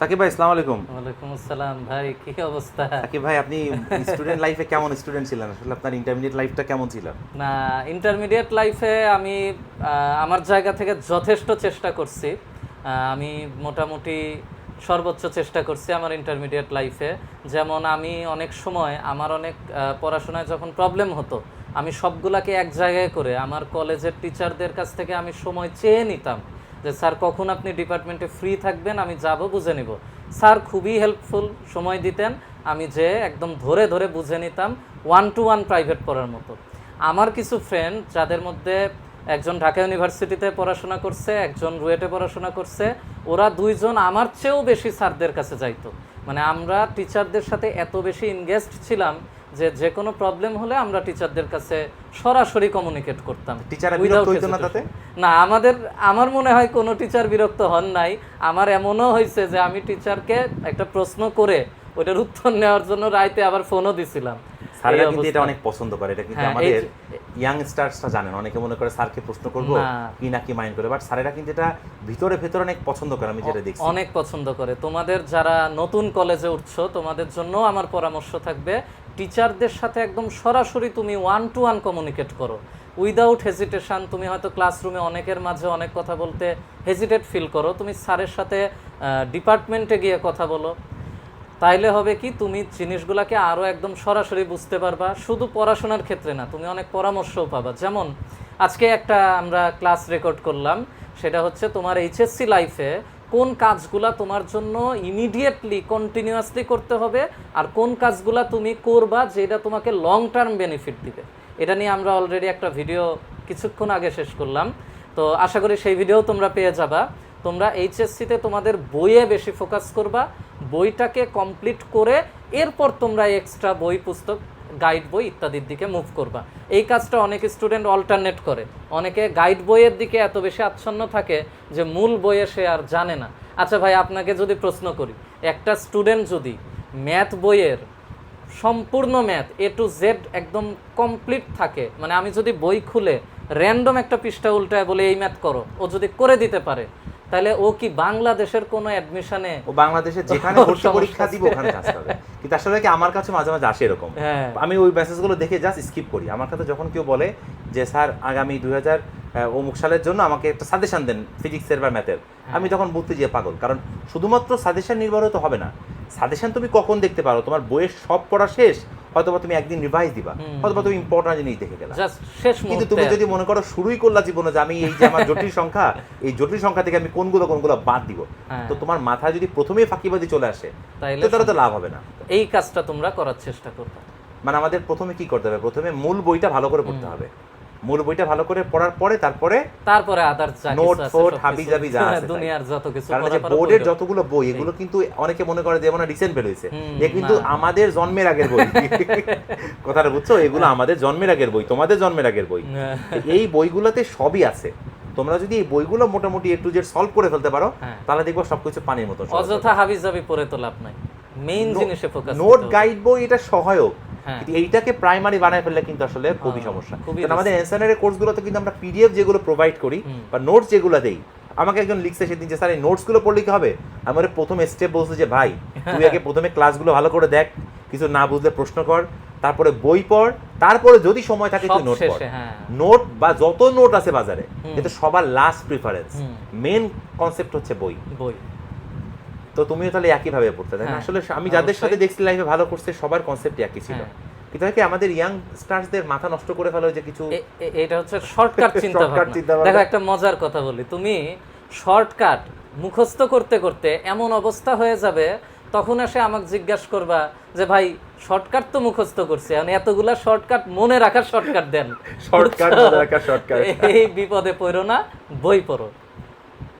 সাকিব ভাই আসসালামু আলাইকুম। ওয়ালাইকুম আসসালাম ভাই কি অবস্থা? সাকিব ভাই আপনি স্টুডেন্ট লাইফে কেমন স্টুডেন্ট ছিলেন? আসলে আপনার ইন্টারমিডিয়েট লাইফটা কেমন ছিল? না ইন্টারমিডিয়েট লাইফে আমি আমার জায়গা থেকে যথেষ্ট চেষ্টা করছি। আমি মোটামুটি সর্বোচ্চ চেষ্টা করছি আমার ইন্টারমিডিয়েট লাইফে যেমন আমি অনেক সময় আমার অনেক পড়াশোনায় যখন প্রবলেম হতো আমি সবগুলাকে এক জায়গায় করে আমার কলেজের টিচারদের কাছ থেকে আমি সময় চেয়ে নিতাম। যে, স্যার, কখন আপনি ডিপার্টমেন্টে ফ্রি থাকবেন? আমি যাব, বুঝে নিব। স্যার, খুবই হেল্পফুল সময় দিতেন। আমি যে, একদম ধরে ধরে বুঝে নিতাম ওয়ান টু ওয়ান প্রাইভেট পড়ার মতো। আমার কিছু ফ্রেন্ড যাদের মধ্যে একজন ঢাকা ইউনিভার্সিটিতে পড়াশোনা করছে, একজন রুয়েটে পড়াশোনা করছে, ওরা দুইজন আমার চেয়েও বেশি স্যারদের কাছে যাইতো। মানে আমরা টিচারদের সাথে এত বেশি ইনগেস্ট ছিলাম যে যে কোনো প্রবলেম হলে আমরা টিচারদের কাছে সরাসরি কমিউনিকেট করতাম। তাতে? না আমাদের আমার মনে হয় কোনো টিচার বিরক্ত হন নাই। আমার এমনও হয়েছে যে আমি টিচারকে একটা প্রশ্ন করে ওইটার উত্তর নেওয়ার জন্য রাইতে আবার ফোনও দিছিলাম। স্যারেরা কিন্তু এটা অনেক পছন্দ করে। এটা কিন্তু হ্যাঁ, আমাদের ইয়াং জানেন। অনেকে মনে করে স্যারকে প্রশ্ন করব কি না কি মাইন্ড করে। বাট স্যারেরা কিন্তু এটা ভিতরে ভেতরে অনেক পছন্দ করে আমি যেটা দেখছি। অনেক পছন্দ করে। তোমাদের যারা নতুন কলেজে উঠছো তোমাদের জন্য আমার পরামর্শ থাকবে টিচারদের সাথে একদম সরাসরি তুমি ওয়ান টু ওয়ান কমিউনিকেট করো। উইদাউট হেজিটেশন তুমি হয়তো ক্লাসরুমে অনেকের মাঝে অনেক কথা বলতে হেজিটেট ফিল করো। তুমি স্যারের সাথে ডিপার্টমেন্টে গিয়ে কথা বলো। তাইলে হবে কি, তুমি জিনিসগুলোকে আরও একদম সরাসরি বুঝতে পারবা। শুধু পড়াশোনার ক্ষেত্রে না, তুমি অনেক পরামর্শও পাবা। যেমন, আজকে একটা আমরা ক্লাস রেকর্ড করলাম, সেটা হচ্ছে তোমার এইচএসসি লাইফে কোন কাজগুলা তোমার জন্য ইমিডিয়েটলি, কন্টিনিউয়াসলি করতে হবে আর কোন কাজগুলা তুমি করবা যেটা তোমাকে লং টার্ম বেনিফিট দিবে। এটা নিয়ে আমরা অলরেডি একটা ভিডিও কিছুক্ষণ আগে শেষ করলাম। তো আশা করি সেই ভিডিও তোমরা পেয়ে যাবা। তোমরা এইচএসসিতে তোমাদের বইয়ে বেশি ফোকাস করবা বইটাকে কমপ্লিট করে এরপর তোমরা এক্সট্রা বই, পুস্তক গাইড বই ইত্যাদির দিকে মুভ করবা। এই কাজটা অনেক স্টুডেন্ট অল্টারনেট করে। অনেকে গাইড বইয়ের দিকে এত বেশি আচ্ছন্ন থাকে যে মূল বইয়ে সে আর জানে না। আচ্ছা ভাই, আপনাকে যদি প্রশ্ন করি, একটা স্টুডেন্ট যদি ম্যাথ বইয়ের সম্পূর্ণ ম্যাথ এ টু জেড একদম কমপ্লিট থাকে মানে আমি যদি বই খুলে র্যান্ডম একটা পৃষ্ঠা উল্টায় বলে, এই ম্যাথ করো। ও যদি করে দিতে পারে তাহলে ও কি বাংলাদেশের কোনো অ্যাডমিশনে ও বাংলাদেশে যেখানে ভর্তি পরীক্ষা দিব ওখানে কাজ করবে কিন্তু আসলে কি আমার কাছে মাঝে মাঝে আসে এরকম। হ্যাঁ। আমি ওই মেসেজগুলো দেখে জাস্ট স্কিপ করি। আমার কাছে যখন কেউ বলে যে স্যার আগামী দুই হাজার অমুক সালের জন্য আমাকে একটা সাজেশন দেন ফিজিক্সের বা ম্যাথের আমি তখন বলতে যেয়ে পাগল। কারণ শুধুমাত্র সাজেশন নির্ভর তো হবে না। সাজেশন তুমি কখন দেখতে পারো? তোমার বইয়ের সব পড়া শেষ হয়তোবা তুমি একদিন রিভাইজ দিবা। হয়তোবা তুমি ইম্পর্টেন্ট জিনিস দেখে গেলা। শেষ কিন্তু তুমি যদি মনে করো শুরুই করলা জীবনে যে আমি এই যে আমার জটিল সংখ্যা এই জটিল সংখ্যা থেকে আমি কোনগুলো কোনগুলো বাদ দিব? হ্যাঁ। তো তোমার মাথায় যদি প্রথমেই ফাঁকিবাজি চলে আসে তাহলে তো লাভ হবে না। এই কাজটা তোমরা করার চেষ্টা করবে। মানে আমাদের প্রথমে কি করতে হবে? প্রথমে মূল বইটা ভালো করে পড়তে হবে। মূল বইটা ভালো করে পড়ার পরে তারপরে তারপরে আদার নোট ফোট হাবি জাবি যা হ্যাঁ, আছে দুনিয়ার যত কিছু কারণ যে বোর্ডের যতগুলো বই এগুলো কিন্তু অনেকে মনে করে যে মনে রিসেন্ট বের হয়েছে। এ কিন্তু আমাদের জন্মের আগের বই। কথাটা বুঝছ? এগুলো আমাদের জন্মের আগের বই তোমাদের জন্মের আগের বই। হ্যাঁ। এই বইগুলোতে সবই আছে। তোমরা যদি এই বইগুলো মোটামুটি একটু যে সলভ করে ফেলতে পারো হ্যাঁ। তাহলে দেখব সবকিছু পানির মতো অযথা হাবি। জাবি পড়ে তো লাভ নাই। মেইন জিনিসে ফোকাস নোট গাইড বই এটা সহায়ক। হ্যাঁ। কিন্তু এইটাকে প্রাইমারি বানায় ফেললে কিন্তু আসলে খুবই হ্যাঁ, সমস্যা। কারণ আমাদের এনসানের কোর্সগুলোতে কিন্তু আমরা পিডিএফ যেগুলো প্রোভাইড করি বা নোটস যেগুলো দেই আমাকে একজন লিখছে সেদিন যে স্যার এই নোটসগুলো পড়লে কি হবে? আমার প্রথম স্টেপ বলছে যে ভাই তুই আগে প্রথমে ক্লাসগুলো ভালো করে দেখ কিছু না বুঝলে প্রশ্ন কর তারপরে বই পড় তারপরে যদি সময় থাকে তুই নোট পড়। হ্যাঁ। নোট বা যত নোট আছে বাজারে কিন্তু সবার লাস্ট প্রিফারেন্স। মেন কনসেপ্ট হচ্ছে বই। বই। তো তুমিও তাহলে একই ভাবে পড়তে তাই হ্যাঁ, আসলে আমি যাদের সাথে দেখছি লাইফে ভালো করছে সবার কনসেপ্ট একই ছিল। হ্যাঁ। কিন্তু আমাদের ইয়াং স্টার্সদের মাথা নষ্ট করে ফেলো যে কিছু এটা হচ্ছে শর্টকাট চিন্তা ভাবনা চিন্তাভাবনা। দেখো একটা মজার কথা বলি। তুমি শর্টকাট মুখস্থ করতে করতে এমন অবস্থা হয়ে যাবে তখন এসে আমাকে জিজ্ঞাসা করবা যে ভাই শর্টকাট তো মুখস্থ করছি। এখন এতগুলা শর্টকাট মনে রাখার শর্টকাট দেন। Shortcut মনে রাখার shortcut। এই বিপদে পড়ো না বই পড়ো।